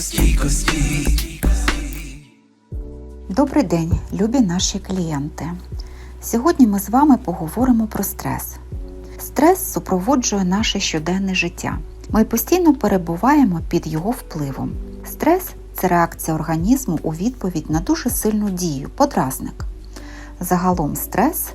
стресостійкості. Добрий день, любі наші клієнти. Сьогодні ми з вами поговоримо про стрес. Стрес супроводжує наше щоденне життя. Ми постійно перебуваємо під його впливом. Стрес це реакція організму у відповідь на дуже сильну дію, подразник. Загалом стрес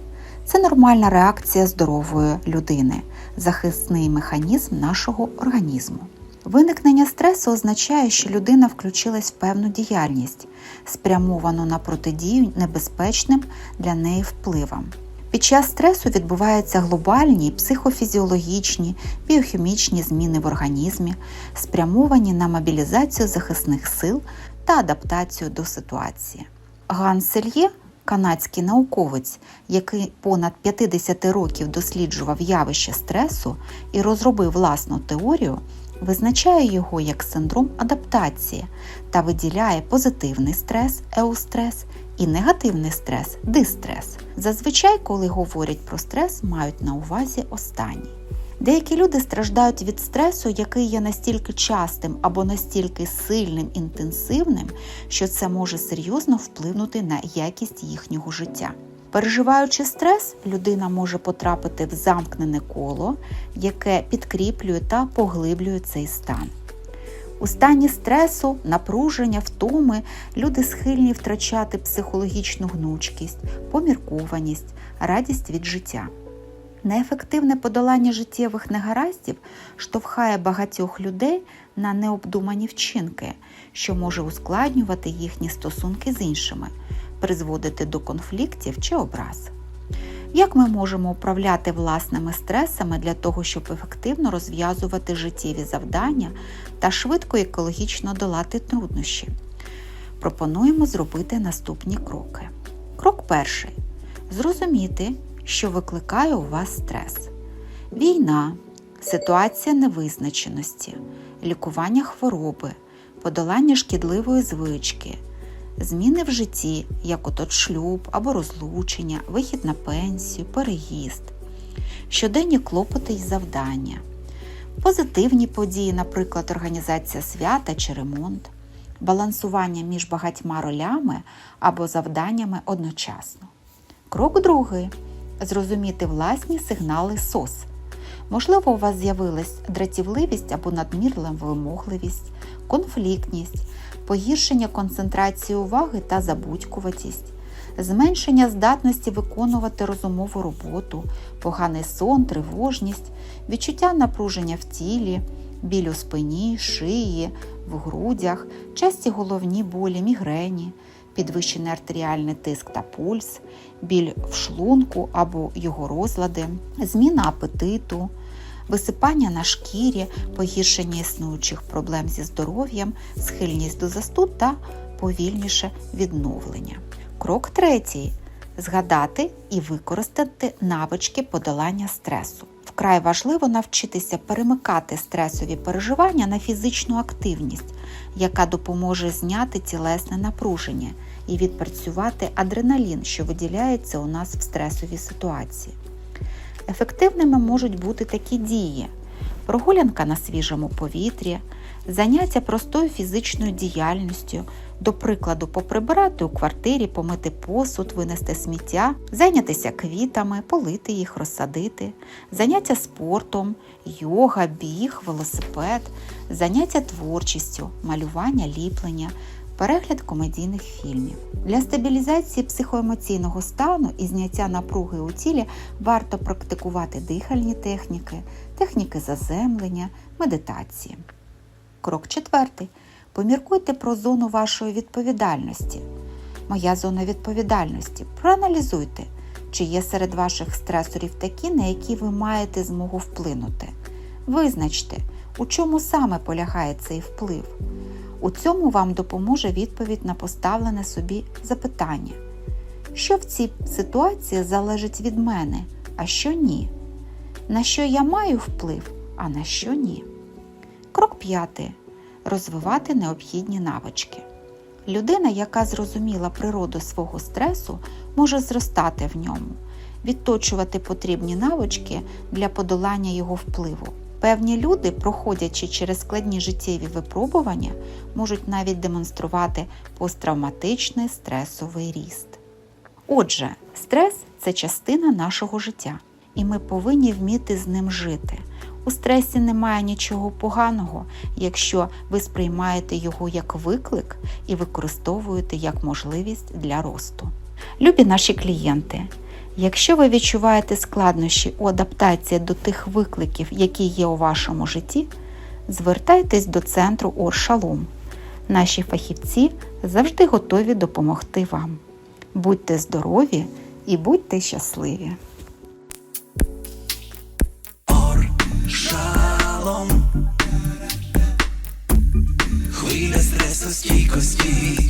це нормальна реакція здорової людини, захисний механізм нашого організму. Виникнення стресу означає, що людина включилась в певну діяльність, спрямовану на протидію небезпечним для неї впливам. Під час стресу відбуваються глобальні психофізіологічні, біохімічні зміни в організмі, спрямовані на мобілізацію захисних сил та адаптацію до ситуації. Ганс Сельє, канадський науковець, який понад 50 років досліджував явище стресу і розробив власну теорію, визначає його як синдром адаптації та виділяє позитивний стрес еустрес і негативний стрес дистрес. Зазвичай, коли говорять про стрес, мають на увазі останній. Деякі люди страждають від стресу, який є настільки частим або настільки сильним інтенсивним, що це може серйозно вплинути на якість їхнього життя. Переживаючи стрес, людина може потрапити в замкнене коло, яке підкріплює та поглиблює цей стан. У стані стресу, напруження, втоми люди схильні втрачати психологічну гнучкість, поміркованість, радість від життя. Неефективне подолання життєвих негараздів штовхає багатьох людей на необдумані вчинки, що може ускладнювати їхні стосунки з іншими, призводити до конфліктів чи образ. Як ми можемо управляти власними стресами для того, щоб ефективно розв'язувати життєві завдання та швидко і екологічно долати труднощі? Пропонуємо зробити наступні кроки. Крок перший зрозуміти, що викликає у вас стрес. Війна, ситуація невизначеності, лікування хвороби, подолання шкідливої звички, зміни в житті, як от шлюб або розлучення, вихід на пенсію, переїзд, щоденні клопоти й завдання, позитивні події, наприклад, організація свята чи ремонт, балансування між багатьма ролями або завданнями одночасно. Крок другий зрозуміти власні сигнали СОС. Можливо, у вас з'явилась дратівливість або надмірна вимогливість, конфліктність, погіршення концентрації уваги та забудькуватість, зменшення здатності виконувати розумову роботу, поганий сон, тривожність, відчуття напруження в тілі, біль у спині, шиї, в грудях, часті головні болі, мігрені, підвищений артеріальний тиск та пульс, біль в шлунку або його розлади, зміна апетиту, висипання на шкірі, погіршення існуючих проблем зі здоров'ям, схильність до застуд та повільніше відновлення. Крок третій. Згадати і використати навички подолання стресу. Вкрай важливо навчитися перемикати стресові переживання на фізичну активність, яка допоможе зняти тілесне напруження і відпрацювати адреналін, що виділяється у нас в стресовій ситуації. Ефективними можуть бути такі дії: прогулянка на свіжому повітрі, заняття простою фізичною діяльністю, до прикладу, поприбирати у квартирі, помити посуд, винести сміття, зайнятися квітами, полити їх, розсадити, заняття спортом, йога, біг, велосипед, заняття творчістю, малювання, ліплення. Перегляд комедійних фільмів для стабілізації психоемоційного стану і зняття напруги у тілі варто практикувати дихальні техніки, техніки заземлення, медитації. Крок четвертий. Поміркуйте про зону вашої відповідальності. Моя зона відповідальності. Проаналізуйте, чи є серед ваших стресорів такі, на які ви маєте змогу вплинути. Визначте, у чому саме полягає цей вплив. У цьому вам допоможе відповідь на поставлене собі запитання. Що в цій ситуації залежить від мене, а що ні? На що я маю вплив, а на що ні? Крок п'ятий. Розвивати необхідні навички. Людина, яка зрозуміла природу свого стресу, може зростати в ньому, відточувати потрібні навички для подолання його впливу. Певні люди, проходячи через складні життєві випробування, можуть навіть демонструвати посттравматичний стресовий ріст. Отже, стрес це частина нашого життя, і ми повинні вміти з ним жити. У стресі немає нічого поганого, якщо ви сприймаєте його як виклик і використовуєте як можливість для росту. Любі наші клієнти, якщо ви відчуваєте складнощі у адаптації до тих викликів, які є у вашому житті, звертайтесь до центру Оршалом. Наші фахівці завжди готові допомогти вам. Будьте здорові і будьте щасливі! Хвиля стресу стійкості.